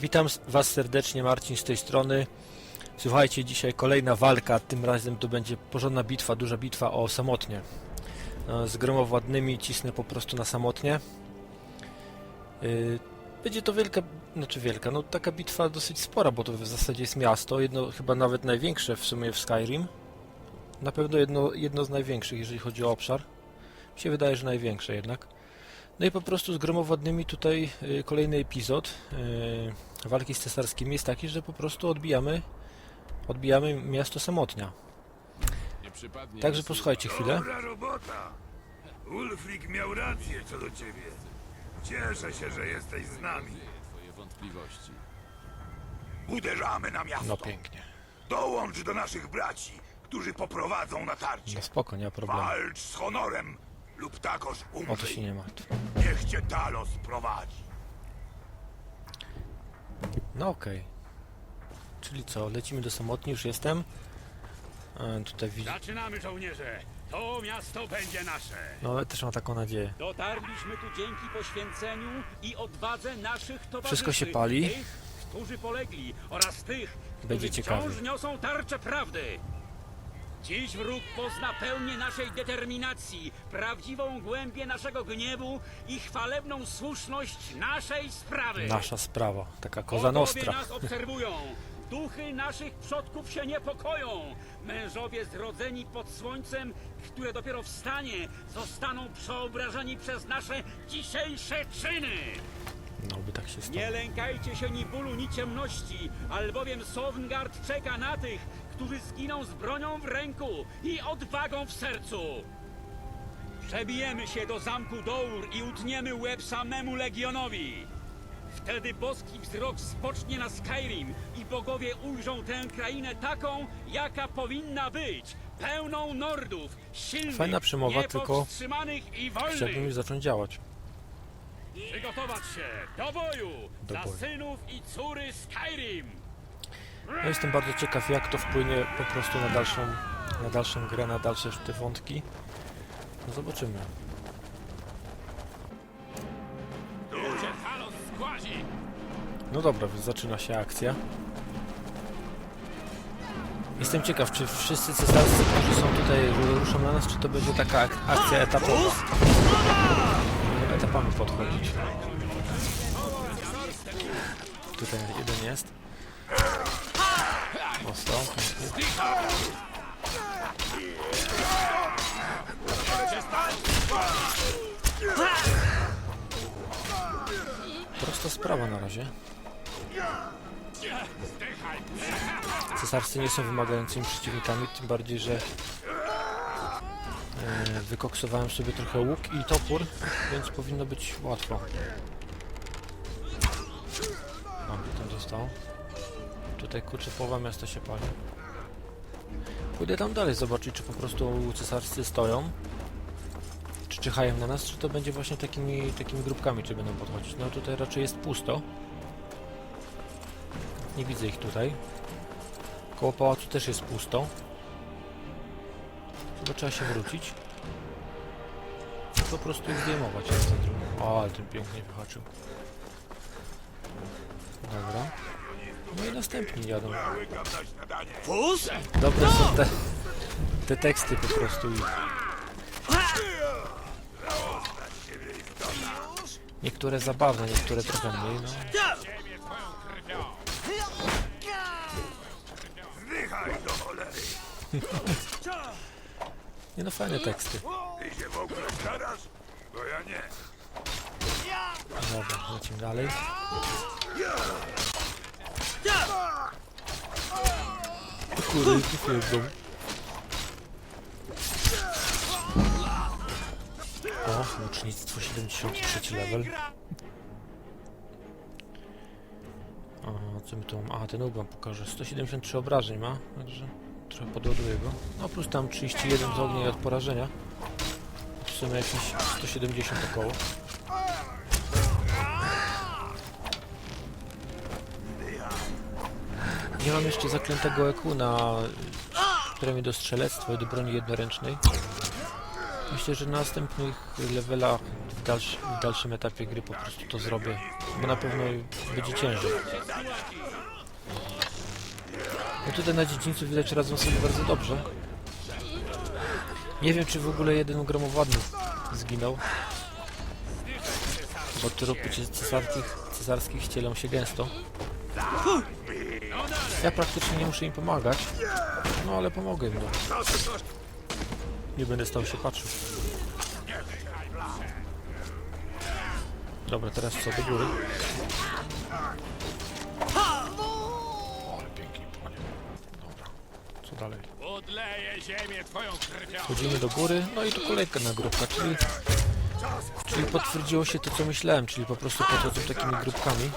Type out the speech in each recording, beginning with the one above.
Witam Was serdecznie, Marcin z tej strony. Słuchajcie, dzisiaj kolejna walka, tym razem to będzie porządna bitwa, duża bitwa o samotnie. E, Z gromowładnymi cisnę po prostu na samotnie. Yy, Będzie to wielka, znaczy wielka, no taka bitwa dosyć spora, bo to w zasadzie jest miasto, jedno chyba nawet największe w sumie w Skyrim. Na pewno jedno, jedno z największych, jeżeli chodzi o obszar. Mi się wydaje, że największe jednak. No i po prostu z gromowładnymi tutaj y, kolejny epizod y, walki z cesarskimi jest taki, że po prostu odbijamy odbijamy miasto Samotnia. Nie przypadnie. Także posłuchajcie chwilę. Dobra robota! Ulfric miał rację co do ciebie. Cieszę się, że jesteś z nami. Twoje wątpliwości. Uderzamy na miasto. No pięknie. Dołącz do naszych braci, którzy poprowadzą natarcie. No spoko, nie ma problemu. Walcz z honorem lub takoż O to się umrzyj. nie martw. Niech cię Talos prowadzi. No okej. Czyli co, lecimy do Samotni, już jestem. E, tutaj widzę. Zaczynamy, żołnierze! To miasto będzie nasze! No też mam taką nadzieję. Dotarliśmy tu dzięki poświęceniu i odwadze naszych towarzyszy. Wszystko się pali. Tych, którzy polegli oraz tych, Będzie którzy ciekawie. wciąż niosą tarczę prawdy. Dziś wróg pozna pełnię naszej determinacji, prawdziwą głębię naszego gniewu i chwalebną słuszność naszej sprawy. Nasza sprawa, taka koza Bogowie nostra. nas obserwują. Duchy naszych przodków się niepokoją. Mężowie zrodzeni pod słońcem, które dopiero wstanie, zostaną przeobrażeni przez nasze dzisiejsze czyny. No by tak się stało. Nie lękajcie się ni bólu, ni ciemności, albowiem Sovngard czeka na tych, którzy zginą z bronią w ręku i odwagą w sercu. Przebijemy się do zamku Dour i utniemy łeb samemu Legionowi. Wtedy boski wzrok spocznie na Skyrim i bogowie ujrzą tę krainę taką, jaka powinna być. Pełną nordów, silnych, Fajna przemowa, tylko niepowstrzymanych i wolnych. Chciałbym już zacząć działać. Przygotować się do boju Do za boju. synów i córy Skyrim! Ja jestem bardzo ciekaw, jak to wpłynie po prostu na dalszą, na dalszą grę, na dalsze te wątki. No zobaczymy. No dobra, więc zaczyna się akcja. Jestem ciekaw, czy wszyscy cesarscy, którzy są tutaj, ru- ruszą na nas, czy to będzie taka ak akcja etapowa. Etapami podchodzić. Tutaj jeden jest. Ostro. pięknie. Prosta sprawa na razie. Cesarscy nie są wymagającymi przeciwnikami, tym bardziej, że e, wykoksowałem sobie trochę łuk i topór, więc powinno być łatwo. O, ten został. Tutaj kurczę połowa miasta się pali. Pójdę tam dalej zobaczyć, czy po prostu cesarscy stoją. Czy czyhają na nas, czy to będzie właśnie takimi, takimi grupkami, czy będą podchodzić. No tutaj raczej jest pusto. Nie widzę ich tutaj. Koło pałacu też jest pusto. Chyba trzeba się wrócić. Po prostu ich zdejmować. O, ale ten pięknie wyhaczył. Dobra. No i następni jadą. Śniadanie. Dobre są te, te teksty po prostu. Niektóre zabawne, niektóre trochę mniej. No. Zdychaj do cholery. Nie no, fajne teksty. Ty się w ogóle starasz? Bo ja nie. Dobra, lecimy dalej. Kurde, trafiłem w dom. O, łucznictwo 73 level. O, co mi tu mam? A, ten ubam pokażę. 173 obrażeń ma, także trochę podładuję go. No plus tam 31 z ognia i od porażenia. W sumie jakieś 170 około. Nie mam jeszcze zaklętego EQ na premię do strzelectwa i do broni jednoręcznej. Myślę, że na następnych levelach w, dalsz, w dalszym etapie gry po prostu to zrobię. bo na pewno będzie ciężej. No tutaj na dziedzińcu widać radzą sobie bardzo dobrze. Nie wiem, czy w ogóle jeden gromowładny zginął. Bo trupy cesarskich, cesarskich cielą się gęsto. Ja praktycznie nie muszę im pomagać. No ale pomogę im. No. Nie będę stał się patrzył. Dobra, teraz co do góry. Ale pięknie, panie. Dobra. Co dalej? Chodzimy do góry, no i tu kolejka na grupka, czyli, czyli potwierdziło się to co myślałem, czyli po prostu podchodzą takimi grupkami.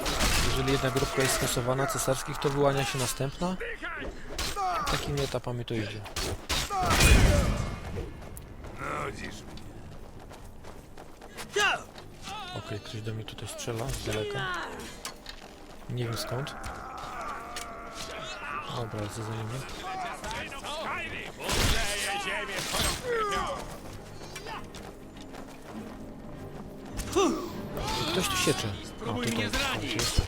Jeżeli jedna grupka jest skasowana cesarskich, to wyłania się następna. Takimi etapami to idzie. Okej, ktoś do mnie tutaj strzela z daleka. Nie wiem skąd. Dobra, za nimi. Ktoś tu siecze. O, Spróbuj tutaj. mnie zranić. ktoś jest.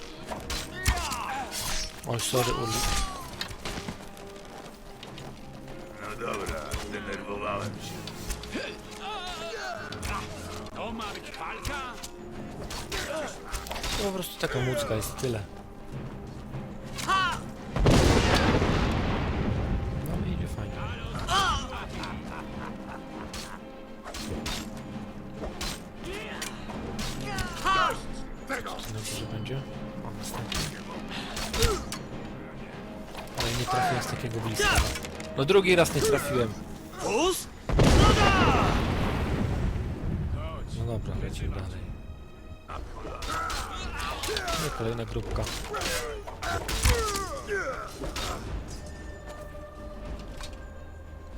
Oj, sorry, Uli. No dobra, zdenerwowałem się. To ma być walka? To po prostu taka mucka jest tyle. No drugi raz nie trafiłem. No dobra, lecimy dalej. No i kolejna grupka.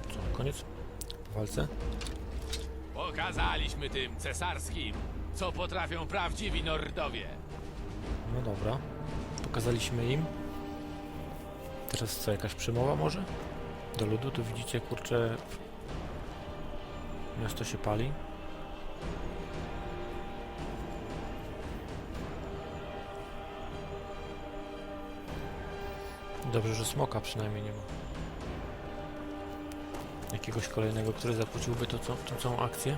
Co, koniec? Po walce? Pokazaliśmy tym cesarskim, co potrafią prawdziwi Nordowie. No dobra. Pokazaliśmy im. Teraz co, jakaś przemowa może? Do ludu, tu widzicie, kurczę... Miasto się pali. Dobrze, że smoka przynajmniej nie ma. Jakiegoś kolejnego, który zakłóciłby to, co, tą całą akcję.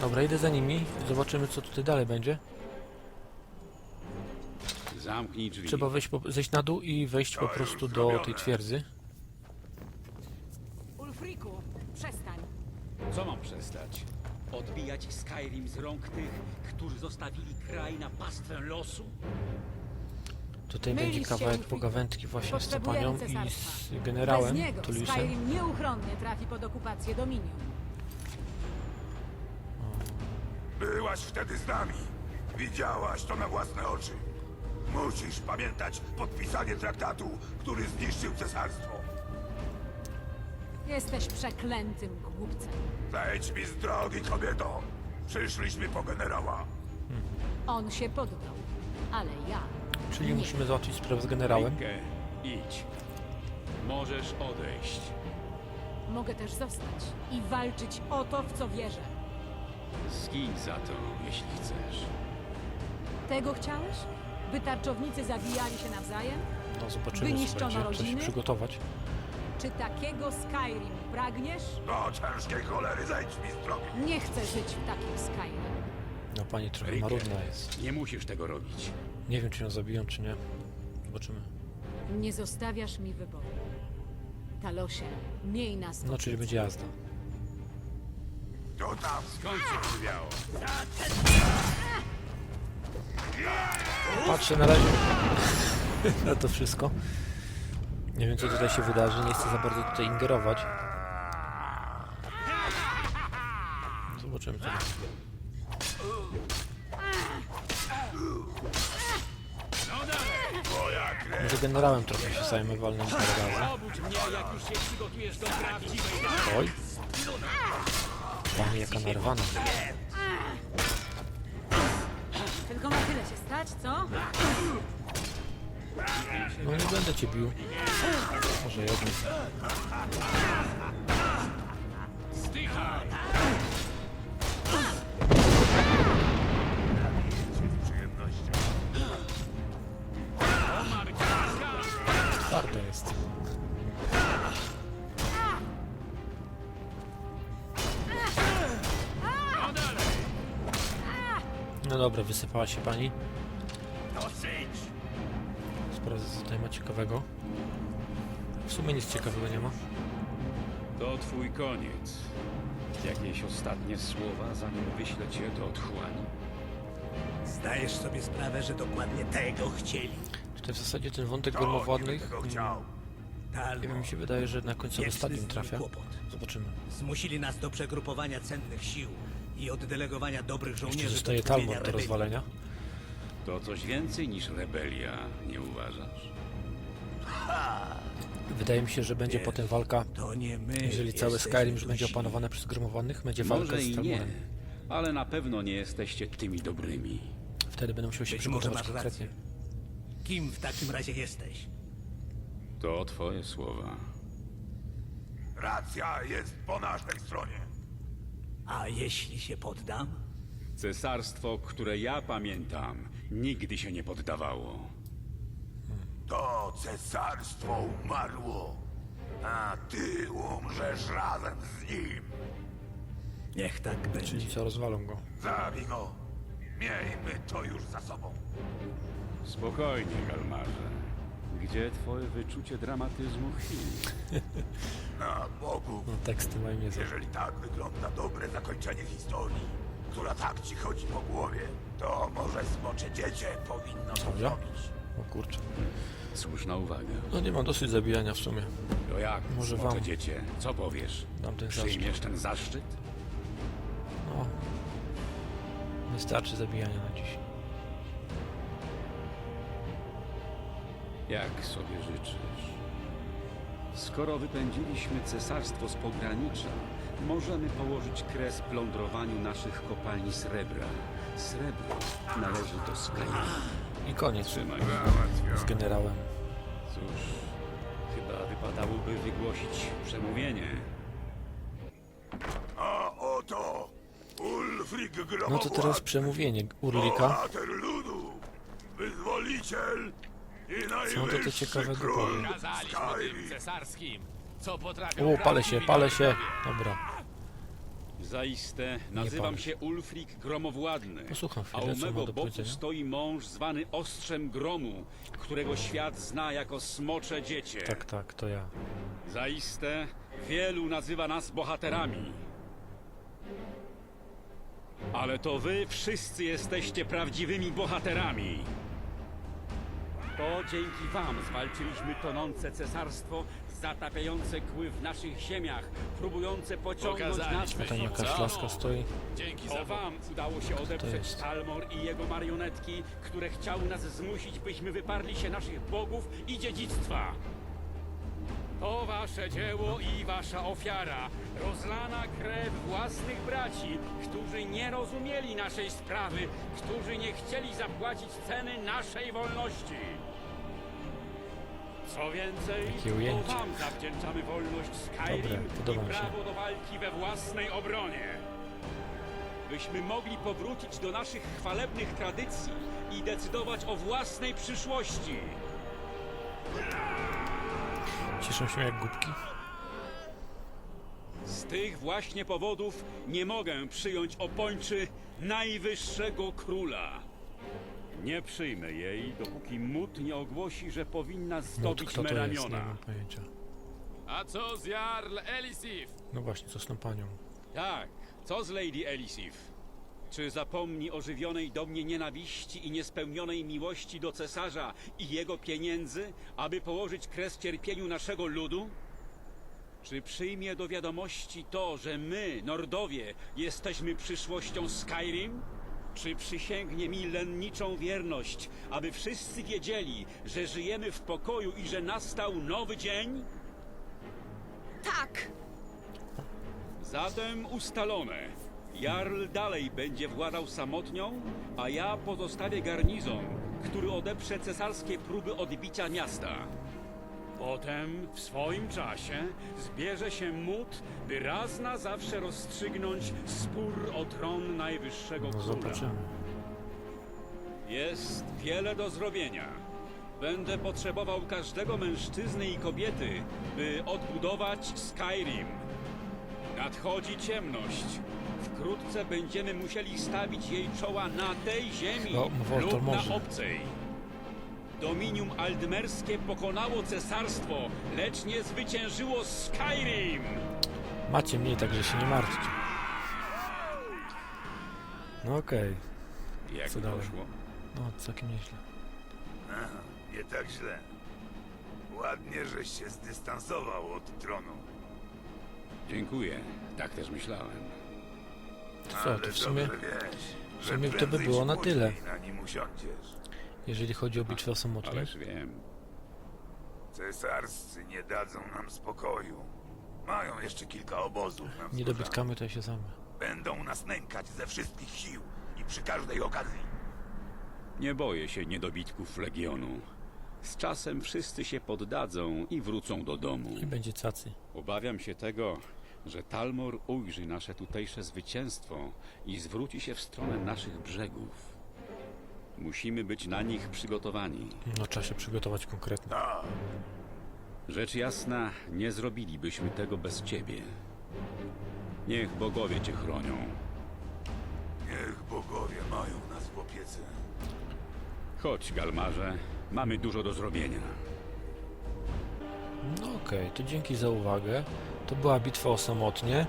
Dobra, idę za nimi. Zobaczymy, co tutaj dalej będzie. Zamknij drzwi. Trzeba wejść po, zejść na dół i wejść po prostu do tej twierdzy. Ulfriku, przestań. Co mam przestać? Odbijać Skyrim z rąk tych, którzy zostawili kraj na pastwę losu? Tutaj Mylisz będzie się, kawałek Ulfriku. pogawędki właśnie z Cepanią i cesarstwa. z generałem Bez niego Tulliusem. Skyrim nieuchronnie trafi pod okupację Dominium. Byłaś wtedy z nami. Widziałaś to na własne oczy. Musisz pamiętać podpisanie traktatu, który zniszczył cesarstwo. Jesteś przeklętym głupcem. Zejdź mi z drogi, kobieto. Przyszliśmy po generała. On się poddał, ale ja Czyli nie. musimy załatwić sprawę z generałem. Rękę, idź. Możesz odejść. mogę też zostać i walczyć o to, w co wierzę. Zgiń za to, jeśli chcesz. Tego chciałeś? By tarczownicy zabijali się nawzajem? No zobaczymy, będzie. Coś rodziny? przygotować. Czy takiego Skyrim pragniesz? Do ciężkiej cholery zejdź mi z drogi. Nie chcę żyć w takim Skyrim. No pani trochę Rikke. marudna jest. Nie musisz tego robić. Nie wiem, czy ją zabiją, czy nie. Zobaczymy. Nie zostawiasz mi wyboru. Talosie, miej nas No, czyli będzie jazda. To tam. Skąd się przywiało? Patrzę na razie na to wszystko. Nie wiem, co tutaj się wydarzy. Nie chcę za bardzo tutaj ingerować. Zobaczymy, co. Może generałem trochę się zajmę walnym parę razy. Oj. Pani jaka narwana. Tylko na tyle się stać, co? No nie będę cię bił. Może jednym. Twarde jest. No dobra, wysypała się pani. Ciekawego. W sumie nic ciekawego nie ma. To twój koniec. Jakieś ostatnie słowa, zanim wyślę cię do otchłani? Zdajesz sobie sprawę, że dokładnie tego chcieli. Tutaj w zasadzie ten wątek To tego mm, chciał. nie wiem, mi się wydaje, że na końcowe wieczny z stadium trafia. kłopot. Zobaczymy. Zmusili nas do przegrupowania cennych sił i oddelegowania dobrych Jeszcze żołnierzy zostaje do tłumienia Talmor do rebelii. rozwalenia. To coś więcej niż rebelia, nie uważasz? Wydaje mi się, że będzie potem walka, To nie my. jeżeli cały Skyrim już będzie opanowane przez gromowadnych, będzie walka Może z i nie, ale na pewno nie jesteście tymi dobrymi. Wtedy będę musiał się Być może przygotować masz konkretnie. rację. Kim w takim razie jesteś? To twoje słowa. Racja jest po naszej stronie. A jeśli się poddam? Cesarstwo, które ja pamiętam, nigdy się nie poddawało. To cesarstwo umarło, a ty umrzesz razem z nim. Niech tak będzie. Czyli co, rozwalą go. Zabij go. Miejmy to już za sobą. Spokojnie, Galmarze. Gdzie twoje wyczucie dramatyzmu chwili? Na Bogu, No, teksty mają niezłe. jeżeli tak wygląda dobre zakończenie historii, która tak ci chodzi po głowie, to może smocze dziecię powinno to ja? zrobić. O kurczę. Słuszna uwaga. No nie mam dosyć zabijania w sumie. To jak, Może wam. dziecię? Co powiesz? Dam ten zaszczyt. Przyjmiesz ten zaszczyt? No. Wystarczy zabijania na dziś. Jak sobie życzysz. Skoro wypędziliśmy cesarstwo z pogranicza, możemy położyć kres plądrowaniu naszych kopalni srebra. Srebro należy do Skyrim. I koniec Trzymaj. z generałem. Cóż, chyba wypadałoby wygłosić przemówienie. A oto Ulfric Gromowład, No to teraz przemówienie Urlika. bohater ludu, wyzwoliciel i to najwyższy ciekawego król powie? Kazaliśmy tym Skyrim. cesarskim, co potrafią O, palę się, palę się. Dobra. Zaiste nazywam się Ulfric Gromowładny. Posłucham A chwilę, u co ma mego do boku powiedzenia. stoi mąż zwany Ostrzem Gromu, którego świat zna jako Smocze Dziecię. Tak, tak, to ja. Zaiste wielu nazywa nas bohaterami. Ale to wy wszyscy jesteście prawdziwymi bohaterami. To dzięki wam zwalczyliśmy tonące cesarstwo, zatapiające kły w naszych ziemiach, próbujące pociągnąć nas Pokazaliśmy im jakaś co? laska stoi. Dzięki za To wam udało się odeprzeć jest? Talmor i jego marionetki, które chciały nas zmusić, byśmy wyparli się naszych bogów i dziedzictwa. To wasze dzieło i wasza ofiara. Rozlana krew własnych braci, którzy nie rozumieli naszej sprawy, którzy nie chcieli zapłacić ceny naszej wolności. Co więcej, Jakie to ujęcie. wam zawdzięczamy wolność Skyrim Dobre, podoba i mi się. prawo do walki we własnej obronie. Byśmy mogli powrócić do naszych chwalebnych tradycji i decydować o własnej przyszłości. Cieszą się jak głupki. Z tych właśnie powodów nie mogę przyjąć opończy najwyższego króla. Nie przyjmę jej, dopóki Mut nie ogłosi, że powinna Mut, zdobyć kto to jest? Nie Meraniona. mam pojęcia. A co z Jarl Elisif? No właśnie, co z tą panią? Tak, co z Lady Elisif? Czy zapomni o żywionej do mnie nienawiści i niespełnionej miłości do cesarza i jego pieniędzy, aby położyć kres cierpieniu naszego ludu? Czy przyjmie do wiadomości to, że my, Nordowie, jesteśmy przyszłością Skyrim? Czy przysięgnie mi lenniczą wierność, aby wszyscy wiedzieli, że żyjemy w pokoju i że nastał nowy dzień? Tak! Zatem ustalone. Jarl dalej będzie władał samotnią, a ja pozostawię garnizon, który odeprze cesarskie próby odbicia miasta. Potem, w swoim czasie, zbierze się mód, by raz na zawsze rozstrzygnąć spór o tron najwyższego No króla. zobaczymy. Jest wiele do zrobienia. Będę potrzebował każdego mężczyzny i kobiety, by odbudować Skyrim. Nadchodzi ciemność. Wkrótce będziemy musieli stawić jej czoła na tej ziemi No, lub może. na obcej. Dominium Aldmerskie pokonało cesarstwo, lecz nie zwyciężyło Skyrim! Macie mniej, także się nie martwcie. No okej, Jak Co dalej? poszło? no całkiem nieźle. Nie tak źle. Ładnie, żeś się zdystansował od tronu. Dziękuję, tak też myślałem. To co, Ale to w sumie, dobrze wiesz, w że sumie to by prędzej było czy na później tyle. na nim usiądziesz. Jeżeli chodzi o bitwę o samotnie. Ależ wiem. Cesarscy nie dadzą nam spokoju. Mają jeszcze kilka obozów na wzgórzach. Niedobytkami to się same. Będą nas nękać ze wszystkich sił i przy każdej okazji. Nie boję się niedobitków Legionu. Z czasem wszyscy się poddadzą i wrócą do domu. I będzie cacy. Obawiam się tego, że Talmor ujrzy nasze tutejsze zwycięstwo i zwróci się w stronę naszych brzegów. Musimy być na nich przygotowani. No trzeba się przygotować konkretnie. Rzecz jasna, nie zrobilibyśmy tego bez ciebie. Niech bogowie cię chronią. niech bogowie mają nas w opiece. Chodź, Galmarze, mamy dużo do zrobienia. No okej, to dzięki za uwagę. To była bitwa o samotnie.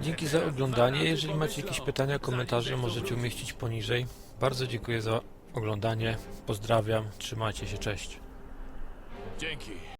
Dzięki za oglądanie. Jeżeli macie jakieś pytania, komentarze, możecie umieścić poniżej. Bardzo dziękuję za oglądanie. Pozdrawiam. Trzymajcie się. Cześć. Dzięki.